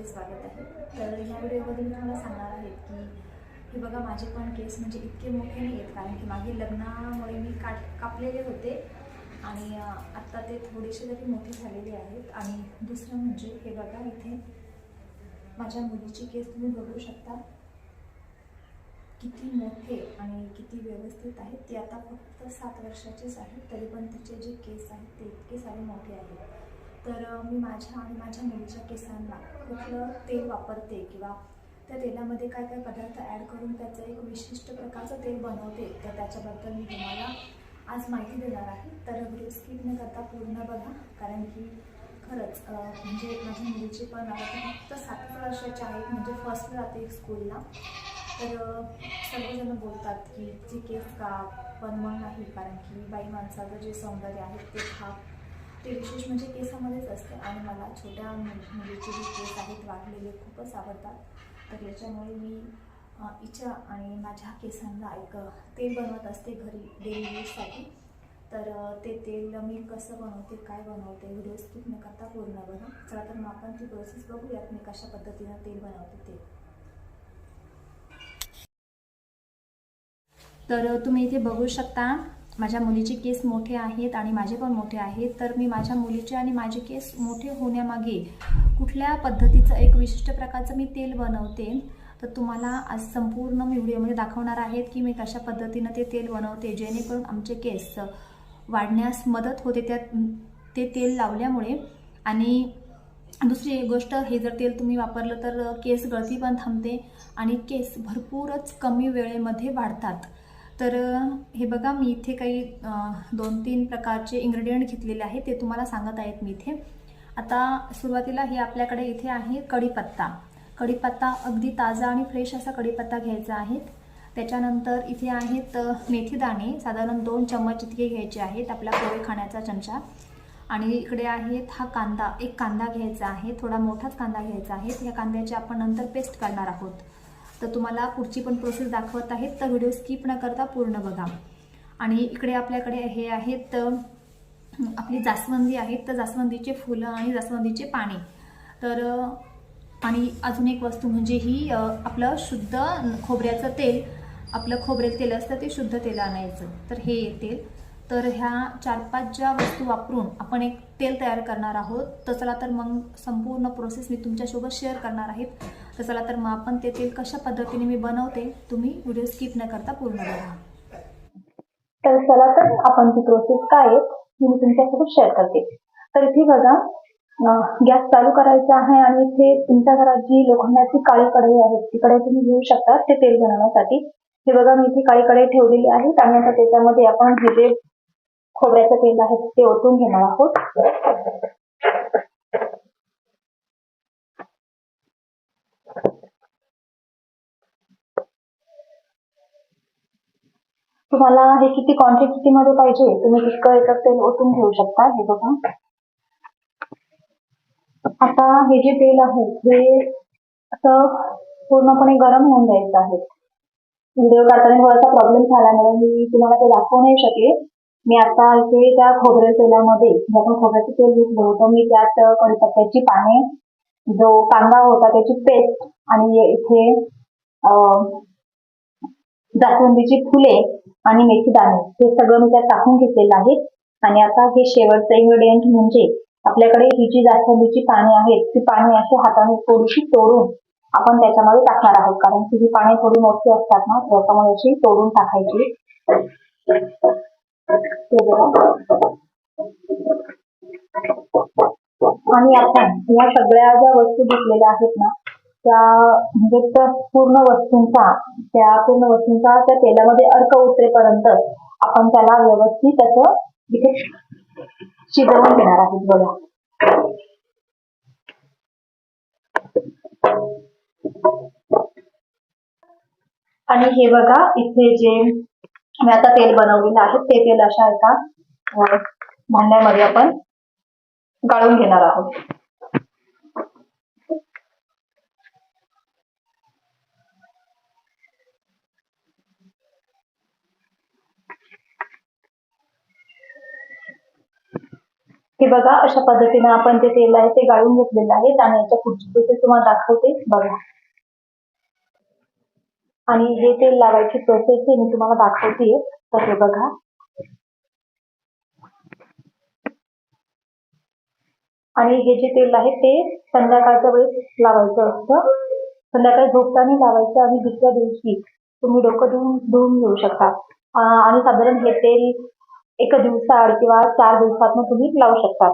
तर स्वागत आहे. तर ह्या व्हिडिओमध्ये मी तुम्हाला सांगणार आहे की हे बघा माझे पण केस म्हणजे इतके मोठे नाही आहेत कारण की मागे लग्नामुळे मी काट कापलेले होते आणि आत्ता ते थोडेसे तरी मोठे झालेले आहेत. आणि दुसरं म्हणजे हे बघा इथे माझ्या मुलीची केस तुम्ही बघू शकता. किती मोठे आणि किती व्यवस्थित आहेत. ते आता फक्त सात वर्षाचेच आहेत तरी पण तिचे जे केस आहेत ते इतके सारे मोठे आहेत. तर मी माझ्या आणि माझ्या मुलीच्या केसांना कुठलं तेल वापरते किंवा त्या तेलामध्ये काय काय पदार्थ ॲड करून त्याचं एक विशिष्ट प्रकारचं तेल बनवते तर त्याच्याबद्दल मी तुम्हाला आज माहिती देणार आहे. तर व्हिडिओ स्किप न करता पूर्ण बघा कारण की खरंच म्हणजे माझ्या मुलीची पण आता फक्त सात वर्षाची आहेत म्हणजे फर्स्ट जाते स्कूलला तर अ, सर्वजण बोलतात की जे केस का? पण मग नाही कारण की बाई माणसाचं जे सौंदर्य आहे ते खा ते विशेष म्हणजे केसामध्येच असते. आणि मला छोट्या मु- मुलीचे जे केस आहेत वाढलेले खूपच आवडतात. तर याच्यामुळे मी इच्छा आणि माझ्या केसांना एक तेल बनवत असते घरी डेली यूजसाठी तर ते तेल मी कसं बनवते काय बनवते व्हिडिओ स्किप न करता पूर्ण बघा चला तर मग आपण ती प्रोसेस बघूयात मी कशा पद्धतीनं तेल बनवते ते. तर तुम्ही इथे बघू शकता. माझ्या मुलीचे केस मोठे आहेत आणि माझे पण मोठे आहेत तर मी माझ्या मुलीचे आणि माझे केस मोठे होण्यामागे कुठल्या पद्धतीचं एक विशिष्ट प्रकारचं मी तेल बनवते तर तुम्हाला आज संपूर्ण मी व्हिडिओमध्ये दाखवणार आहेत की मी कशा पद्धतीनं ते तेल बनवते जेणेकरून आमचे केस वाढण्यास मदत होते त्या ते तेल लावल्यामुळे. आणि दुसरी एक गोष्ट हे जर तेल तुम्ही वापरलं तर केस गळती पण थांबते आणि केस भरपूरच कमी वेळेमध्ये वाढतात. तर हे बघा मी इथे काही दोन तीन प्रकारचे इन्ग्रेडियंट घेतलेले आहेत ते तुम्हाला सांगत आहेत मी इथे. आता सुरुवातीला हे आपल्याकडे इथे आहे कढीपत्ता. कढीपत्ता अगदी ताजा आणि फ्रेश असा कढीपत्ता घ्यायचा आहे. त्याच्यानंतर इथे आहेत मेथीदाणे साधारण दोन चम्मच इतके घ्यायचे आहेत आपल्या पोहे खाण्याचा चमचा. आणि इकडे आहेत हा कांदा. एक कांदा घ्यायचा आहे थोडा मोठाच कांदा घ्यायचा आहे. या कांद्याची आपण नंतर पेस्ट करणार आहोत. तर तुम्हाला पुढची पण प्रोसेस दाखवत आहेत. तर व्हिडिओ स्किप न करता पूर्ण बघा. आणि इकडे आपल्याकडे हे आहेत आपली जास्वंदी आहेत. तर जास्वंदीचे फुलं आणि जास्वंदीचे पाने. तर आणि अजून एक वस्तू म्हणजे ही आपलं शुद्ध खोबऱ्याचं तेल. आपलं खोबरेल तेल असतं ते शुद्ध तेल आणायचं. तर हे तेल. तर ह्या चार पाच ज्या वस्तू वापरून आपण एक तेल तयार करणार आहोत तर चला तर मग संपूर्ण प्रोसेस मी तुमच्यासोबत शेअर करणार आहेत. तर चला तर मग आपण ते तेल कशा पद्धतीने मी बनवते तुम्ही व्हिडिओ स्किप न करता पूर्ण बघा. तर चला तर आपण ती प्रोसेस काय आहे ती मी तुमच्यासोबत शेअर करते. तर इथे बघा गॅस चालू करायचा आहे आणि इथे तुमच्या घरात जी लोखंडाची काळी कढई आहे तिकडे तुम्ही घेऊ शकता ते तेल बनवण्यासाठी. हे बघा मी इथे काळी कढई ठेवलेली आहे आणि आता त्याच्यामध्ये आपण हे जे खोबऱ्याचं तेल आहे ते ओतून घेणार आहोत. तुम्हाला हे किती क्वांटिटी मध्ये पाहिजे तुम्ही तितकं एकच तेल ओतून घेऊ शकता हे बघा. आता हे जे तेल आहे हे असं पूर्णपणे गरम होऊन द्यायचं आहे. व्हिडिओ काढताना थोडासा प्रॉब्लेम झाल्यामुळे मी तुम्हाला ते दाखवू नाही शकले. मी आता इथे त्या खोबऱ्या तेलामध्ये जे आपण खोबऱ्याचं तेल घेतलं होतं मी त्यात कढीपत्त्याची पाने जो कांदा होता त्याची पेस्ट आणि इथे जास्वंदीची फुले आणि मेथी दाणे हे सगळं मी त्यात टाकून घेतलेलं आहे. आणि आता हे शेवटचं इन्ग्रेडियंट म्हणजे आपल्याकडे ही जी जास्वंदीची पाने आहेत ती पाने अशी हाताने थोडीशी तोडून आपण त्याच्यामध्ये टाकणार आहोत. कारण की ही पाने थोडी मोठी असतात ना त्याच्यामुळे अशी तोडून टाकायची. आणि आपण या सगळ्या ज्या वस्तू घेतलेल्या आहेत ना त्या म्हणजे पूर्ण वस्तूंचा त्या पूर्ण वस्तूंचा त्या तेलामध्ये अर्क उतरेपर्यंत आपण त्याला व्यवस्थित असं इथे शिजवून घेणार आहोत बघा. आणि हे बघा इथे जे मी आता तेल बनवलेलं आहे. ते तेल अशा एका भांड्यामध्ये आपण गाळून घेणार आहोत. हे बघा अशा पद्धतीने आपण जे तेल आहे ते गाळून घेतलेलं आहे. आणि याच्या पुढची प्रोसेस तुम्हाला दाखवते. बघा. आणि हे तेल लावायची प्रोसेस मी तुम्हाला दाखवते तर हे बघा. आणि हे जे तेल आहे ते संध्याकाळच्या वेळेस लावायचं असतं. संध्याकाळी झोपताना लावायचं आणि दुसऱ्या दिवशी तुम्ही डोकं धुवून धुवून घेऊ शकता. आणि साधारण हे तेल एक दिवसाआड किंवा चार दिवसात तुम्ही लावू शकता.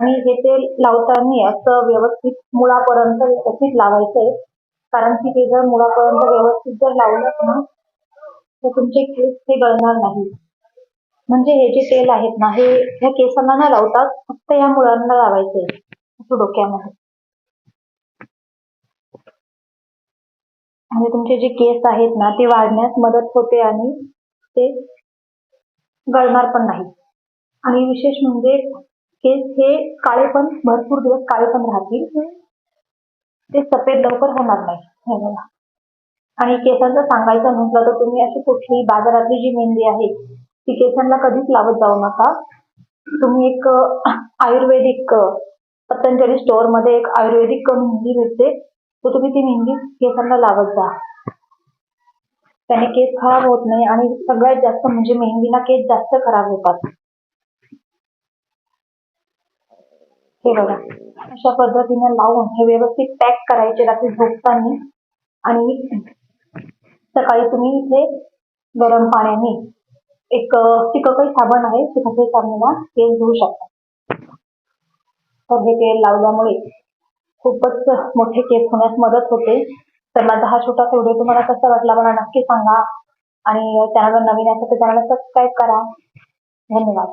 आणि हे तेल लावताना असं व्यवस्थित मुळापर्यंत व्यवस्थित लावायचं आहे कारण की ते जर मुळापर्यंत व्यवस्थित जर लावलं ना तर तुमचे केस हे गळणार नाही. म्हणजे हे जे तेल आहेत ना हे ह्या केसांना न लावतात फक्त या मुळांना लावायचे असं डोक्यामध्ये. आणि तुमचे जे केस आहेत ना ते वाढण्यास मदत होते आणि ते गळणार पण नाही. आणि विशेष म्हणजे केस हे काळे पण भरपूर दिवस काळे पण राहतील. ते सफेद लवकर होणार नाही हे. आणि केसांचं सांगायचं म्हटलं तर तुम्ही अशी कुठली बाजारातली जी मेहंदी आहे ती केसांना कधीच लावत जाऊ नका. तुम्ही एक आयुर्वेदिक पतंजली स्टोअरमध्ये एक आयुर्वेदिक मेहंदी भेटते तर तुम्ही ती मेहंदी केसांना लावत जा. त्याने केस खराब होत नाही आणि सगळ्यात जास्त म्हणजे मेहंदीना केस जास्त खराब होतात. हे बघा अशा पद्धतीने लावून हे व्यवस्थित पॅक करायचे रात्री झोपताना. आणि सकाळी तुम्ही इथे गरम पाण्याने एक चिककई साबण आहे चिककई साबणाला तेल धुवू शकता. तर हे तेल लावल्यामुळे खूपच मोठे केस होण्यास मदत होते. तर माझा हा छोटासा व्हिडिओ तुम्हाला कसा वाटला मला नक्की सांगा. आणि चॅनलवर नवीन असेल तर चॅनलला सबस्क्राईब करा. धन्यवाद.